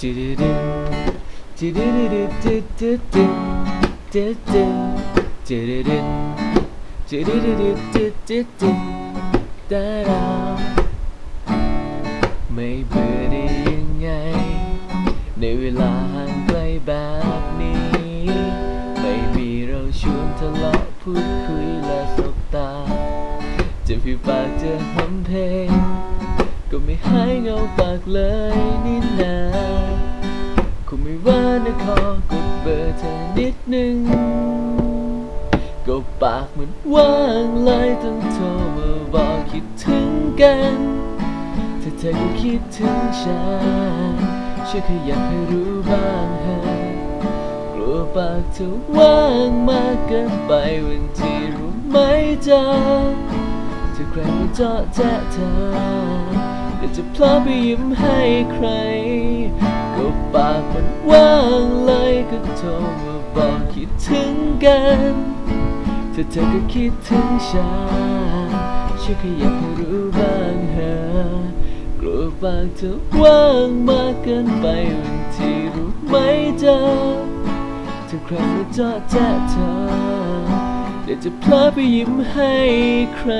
จิดิราไม่เบื่อได้ยังไง ในเวลาห่างไกลแบบนี้ ไม่มีเราชวนทะเลาะพูดคุยและสบตา จะพี่ปากจะทำเพลง ก็ไม่หายเงาปากเลยนี่นา ว่านะขอกดเบอร์เธอนิดนึง ก็ปากมันว่างเลยต้องโทรมาบอกคิดถึงกัน ถ้าเธอก็คิดถึงฉันช่วยขยับให้รู้บ้างฮะกลัวปากเธอว่างมากเกินไปวันที่รู้ไหมจ๊ะถ้าใครมาเจาะแจ๊ะเธอเดี๋ยวจะพลาดไปยิ้มให้ใคร ปากมันว่างเลยก็โทรมาบอกคิดถึงกันถ้าเธอก็คิดถึงฉันช่วยขยับให้รู้บ้างฮะกลัวปากเธอว่างมากเกินไปวันที่รู้ไหมจ๊ะถ้าใครมาเจาะแจ๊ะเธอเดี๋ยวจะพลาดไปยิ้มให้ใคร